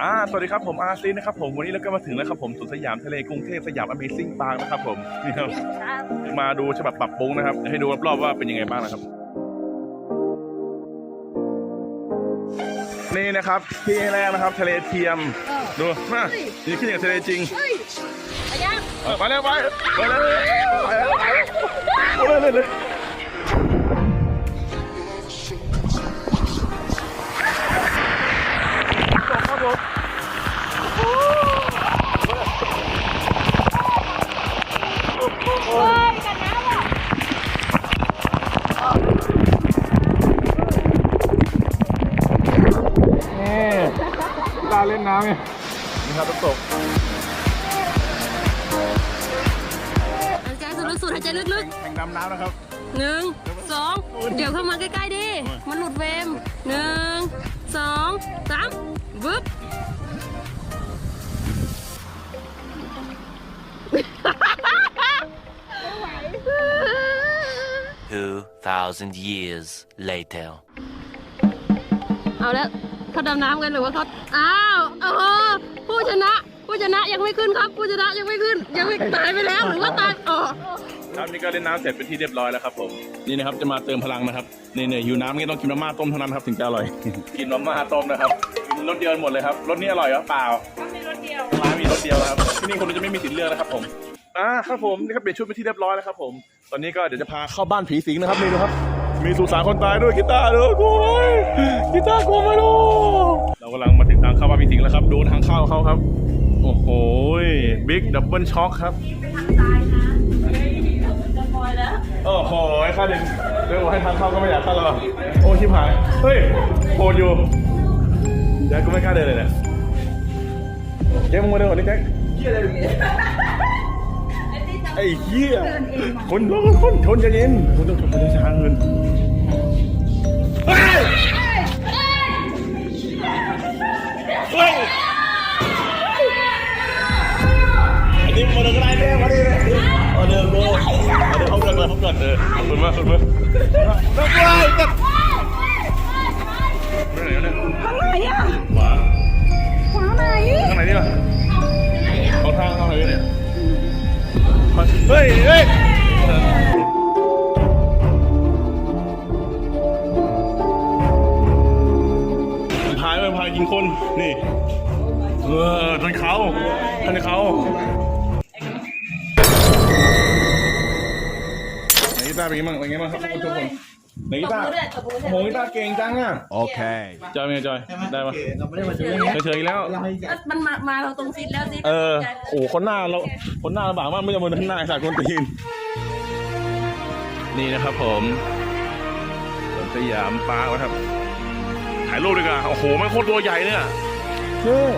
อ่าสวัสดีครับผมอาร์ซีนะครับผมวันนี้เราก็มาถึงแล้วครับผมสวนสยามทะเลกรุงเทพสยาม Amazing Park นะครับผมนี่ครับมาดูฉบับปรับปรุงนะครับให้ดูรอบๆว่าเป็นยังไงบ้างนะครับ นี่นะครับที่แรกนะครับ ทะเลเทียมดูมานี่ขึ้นอย่างทะเลจริงเฮ้ยไปยังเออไปเลยไปไปเลยไปเลยไปเลยไปเลยเลยครับ เล่นน้ำไงนี่ครับน้ำตกหายใจสุดๆหายใจลึกแข่งดำน้ำนะครับ ๆหนึ่งสองเดี๋ยวเข้ามาใกล้ๆดิ มันหลุดเฟรมหนึ่งสองสามวึบ2,000 years later. เอาแล้ว เขาดำน้ำกันหรือว่าเขาอ้าวโอ้โหผู้ชนะ ผู้ชนะยังไม่ขึ้นครับ ผู้ชนะยังไม่ขึ้น ยังไม่ตายไปแล้วหรือว่าตายอ๋อครับนี่ก็เล่นน้ำเสร็จเป็นที่เรียบร้อยแล้วครับผมนี่นะครับจะมาเติมพลังนะครับนี่เนี่ยอยู่น้ำนี่ต้องกินมาม่าต้มเท่านั้นครับถึงจะอร่อย กินมาม่าต้มนะครับกินรสเดียวหมดเลยครับรสนี้อร่อยหรือเปล่ามีรสเดียวร้านมีรสเดียวนะครับที่นี่คนจะไม่มีสิทธิ์เลือกนะครับผมอ่าครับผมนี่ก็เปลี่ยนชุดเป็นที่เรียบร้อยแล้วครับผม ตอนนี้ก็เดี๋ยวจะพาเข้าบ้านผีสิงนะครับนี่ดูครับ มีสุสานคนตายด้วยกีตาร์ด้วยกลัวกีตาร์กลัวไหมลูเรากำลังมาถึงทางเข้าบ้านผีสิงแล้วครับ ดูทางเข้าเขาครับ โอ้โหบิ๊กดับเบิลช็อคครับโอ้โหข้าเด็กเรื่องว่าให้ทางเข้าก็ไม่อยากเข้าแล้วโอ้ชิบหาย เฮ้ยโหดอยู่แจ็คก็ไม่กล้าเดินเลยเนี่ยแจ็คมึงมาเดินก่อนดิแจ็คเฮียอะไรแบบนี้ไอ้เหี้ยคนคนคนชนใจเย็นคนต้องชนคนช้า ดินเขาเดินมาเขาเดินเออขอบคุณมากขอบคุณมากนักไล่จัดไปไหนเนี่ยทางไหนอะขวาทางไหนข้างไหนนี่วะเขาทางเข้าไหนเนี่ยมาเฮ้ยเฮ้ยมันพายมันพายกินคน นี่ เออทนเขาทนเขา กีตาร์เป็นไงบ้างเป็นไงบ้างครับทุกคนทุกคนไหนกีตาร์โอ้โหกีตาร์เก่งจังอะ Okay. จอยเป็นไงจอยได้ปะเฉยๆอีกแล้วมันมามาเราตรงซิดแล้วซิดเออ โอ้โหคนหน้าเรา คนหน้าลำบากมากไม่จะมาข้างหน้าไอ้สัตว์คนตีน นี่นะครับผมสวนสยามปาร์คนะครับ ถ่ายรูปดีกว่าโอ้โห มันโคตรตัวใหญ่เนี่ย เออ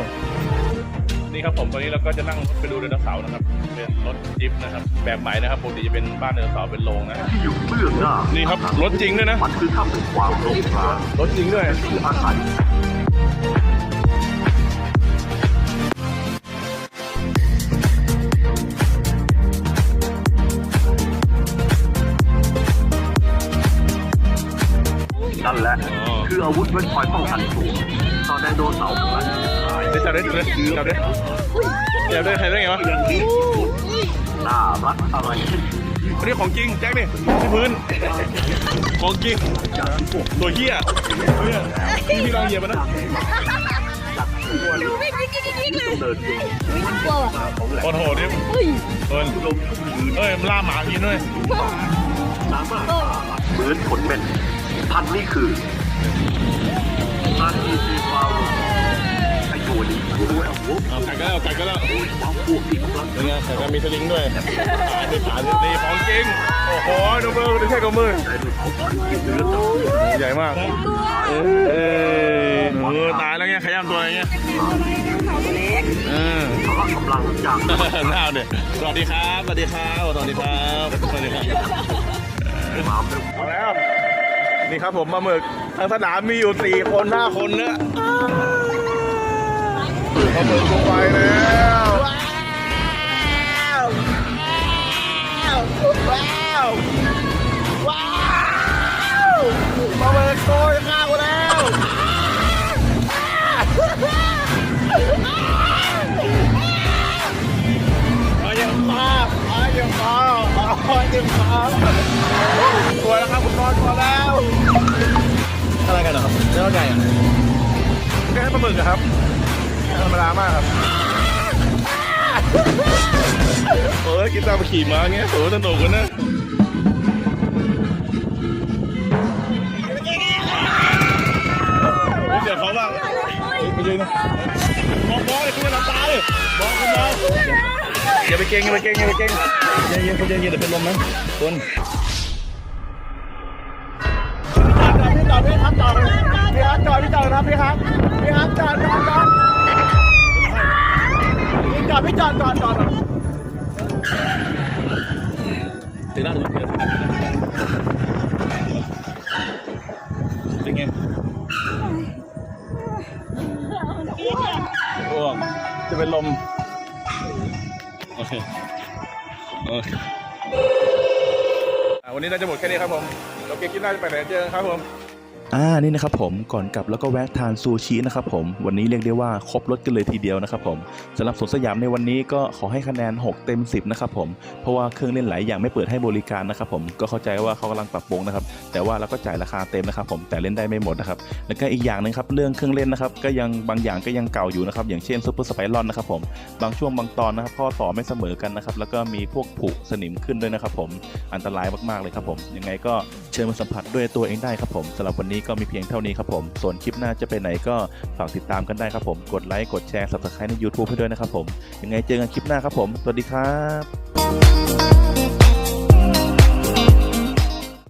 นี่ครับผมตอนนี้เราก็จะนั่งรถไปดูไดโนเสาร์นะครับ เป็นรถจิ๊ปนะครับ แบบใหม่นะครับปกติจะเป็นบ้านไดโนเสาร์เป็นโรงนะที่อยู่เบื้องหน้านี่ครับรถจริงด้วยนะมันคือถ้ำแห่งความโลภะรถจริงด้วยที่อาศัย นั่นแหละ คืออาวุธไว้คอยป้องกันตัวตอนไดโนเสาร์มันได้จับได้จับได้จับได้จับได้ใครได้ไงวะน่ารักอะไรนอันนี้ของจริงแจ็คเนี่ยที่พื้น ของจริง ตัวเหี้ยเนี่ยที่เราเหยียบมันนะไม่ไม่กิ๊กกิ๊กเลยเดินอยู่กลัวของแหลโคตรโหดเนี่ยเฮ้ยเอิญมลมทุ่งยืนเอ้ยล่าหมากินด้วยสามาเหมือนขนเป็น พันธุ์นี้คืออาร์ตีซีฟาวไอตัวนี้รู้แล้วโอ้เอาไก่ก็แล้วไก่ก็แล้วโหความพวกที่กำลังเป็นไงไก่ก็มีสลิงด้วยขาที่ขาที่นี่ของจริง โอ้โหดูมือดูแค่กับมือได้ด้วยเขาพันกินเนื้อต่อใหญ่มาก เออเออตายแล้วไงขย้ำตัวอะไรเงี้ยเออพละกำลังจาก หน้าเนี่ยสวัสดีครับ สวัสดีครับ สวัสดีครับ สวัสดีครับความเร็วเอาแล้ว นี่ครับผมปลาหมึกทางสนามมีอยู่สี่คนห้าคนเนอะลาหมึกลงไปแล้วว้าวว้าวมาเบิกโกยข้าวแล้วอาอย่างมามาอย่างมามาอย่างมาก จะฆ่ากูแล้วเข้าใจอแค่ปลาหมึกอะครับธรรมดามากครับโอ้ยกินตามขี่ม้าเงี้ยโอ้สนุกกันนะเดี๋ยวเขาบ้างไปยืนนะมองมองเลยคุณจะตาเลยมองคุณมองอย่าไปเก่งอย่าไปเก่งอย่าไปเก่งเย็นเย็นคนเย็นเย็นเดี๋ยวเป็นลมนะคน จอดพี่จอดพี่ครับจอดพี่ครับจอดพี่จอดครับพี่ครับพี่ครับจอดจอดจอดพี่จอดพี่จอดจอดจอดถึงแล้วถึงแล้วเป็นไงอ้วกจะเป็นลมโอเคโอเคอะวันนี้น่าจะหมดแค่นี้ครับผม เราเกมกินน่าจะไปไหนเจอครับผม อ่านี่นะครับผมก่อนกลับแล้วก็แวะทานซูชินะครับผมวันนี้เรียกได้ว่าครบรถกันเลยทีเดียวนะครับผมสำหรับสวนสยามในวันนี้ก็ขอให้คะแนน 6 เต็ม 10 นะครับผมเพราะว่าเครื่องเล่นหลายอย่างไม่เปิดให้บริการนะครับผมก็เข้าใจว่าเขากำลังปรับปรุงนะครับแต่ว่าเราก็จ่ายราคาเต็มนะครับผมแต่เล่นได้ไม่หมดนะครับแล้วก็อีกอย่างหนึงครับเรื่องเครื่องเล่นนะครับก็ยังบางอย่างก็ยังเก่าอยู่นะครับอย่างเช่นซูเปอร์สไปรอนนะครับผมบางช่วงบางตอนนะครับข้อต่อไม่เสมอกันนะครับแล้วก็มีพวกผุสนิมขึ้นด้วยนะครับผมอันตรายมากๆเลยครับผมยังไงก็เชิญมาสัมผัสด้วยตัวเองได้ครับผมสำหรับวันนี้ก็มีเพียงเท่านี้ครับผม ส่วนคลิปหน้าจะไปไหนก็ฝากติดตามกันได้ครับผม กดไลค์กดแชร์ subscribe ใน YouTube ให้ด้วยนะครับผม ยังไงเจอกันคลิปหน้าครับผม สวัสดีครับ